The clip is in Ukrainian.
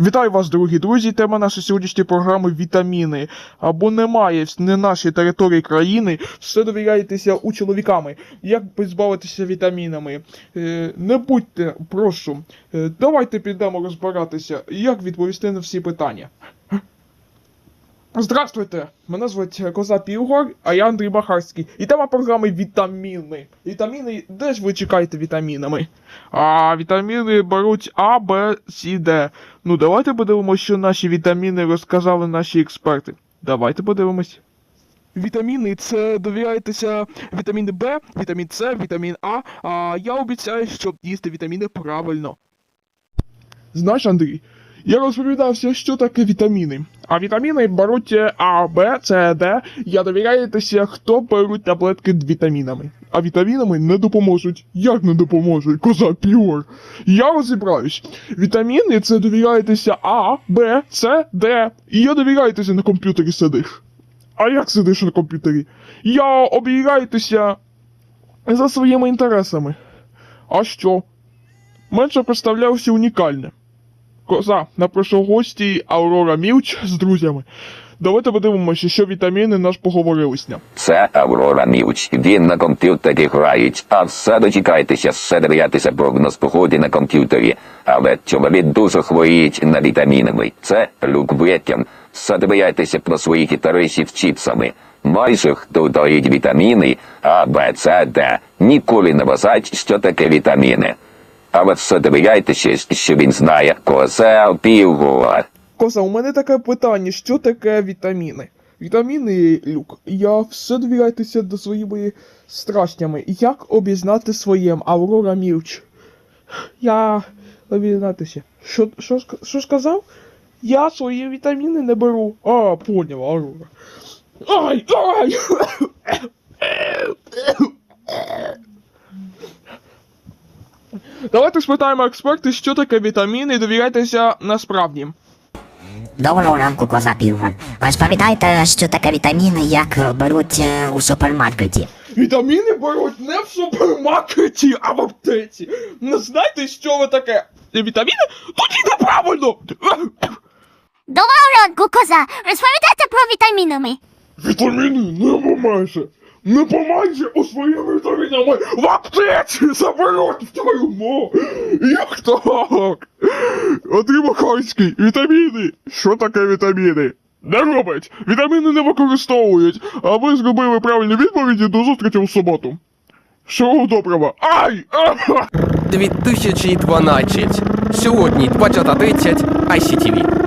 Вітаю вас, дорогі друзі. Тема нашої сьогоднішньої програми вітаміни. Або немає на нашій території країни, все довіряєтеся у чоловіками. Як позбавитися вітамінами? Е, не будьте, прошу. Е, давайте підемо розбиратися, як відповісти на всі питання. Здравствуйте! Мене звуть Коза Півгор, а я Андрій Бахарський. І тема програми Вітаміни. Вітаміни, де ж ви чекаєте вітамінами? А вітаміни беруть А, Б, С, Д. Ну давайте подивимося, що наші вітаміни розказали наші експерти. Давайте подивимось. Вітаміни це довіряєтеся вітаміни Б, вітамін С, вітамін А. А я обіцяю, що їсти вітаміни правильно. Знаєш, Андрій, я розповідався, що таке вітаміни. А вітаміни беруть е, А, Б, С, Д. Я довіряєтеся, хто беруть таблетки з вітамінами. А вітамінами не допоможуть. Як не допоможуть? Коза п'юр. Я розібраюсь. Вітаміни це довіряєтеся А, Б, С, Д. І я довіряєтеся на комп'ютері сидиш. А як сидиш на комп'ютері? Я обіграєтеся за своїми інтересами. А що? Менше представлявся унікальне. Коза, на гості Аурора Мілч з друзями. Давайте подивимося, що вітаміни наш поговорили ним. Це Аврора Мілч. Він на комп'ютері грають, а все дочекайтеся, все дивляйтеся прогноз погоди на комп'ютері. Але чоловік дуже хворіють на вітамінами. Це Люк Вєтян. Все дивляйтеся про своїх гітаристів чіпсами. Майже хто дають вітаміни А, Б, С, Д. Ніколи не вважають, що таке вітаміни. Але все дивляйтеся, що він знає козел півгора. Коза, у мене таке питання, що таке вітаміни? Вітаміни, Люк, я все довіряйтеся до своїми страстями. Як обізнати своєм Аврора Мілч? Я обізнатися. Що, що, що сказав? Я свої вітаміни не беру. А, поняв, Аврора. Ай, ай! Давайте спитаємо експерти, що таке вітаміни, і довіряйтеся насправді. Доброго ранку, коза півган. Ви ж пам'ятаєте, що таке вітаміни, як беруть е, у супермаркеті? Вітаміни беруть не в супермаркеті, а в аптеці. Не знаєте, що ви таке? Вітаміни? Тоді неправильно! Доброго ранку, коза! Розповідайте про вітамінами. Вітаміни не помайже! Не помайже у своїми вітамінами в аптеці заберуть твою Як так? Андрій Махарський, вітаміни! Що таке вітаміни? Не робить! Вітаміни не використовують, а ви зробили правильні відповіді до зустрічі в суботу. Всього доброго! Ай! 2012. Сьогодні 20.30 ICTV.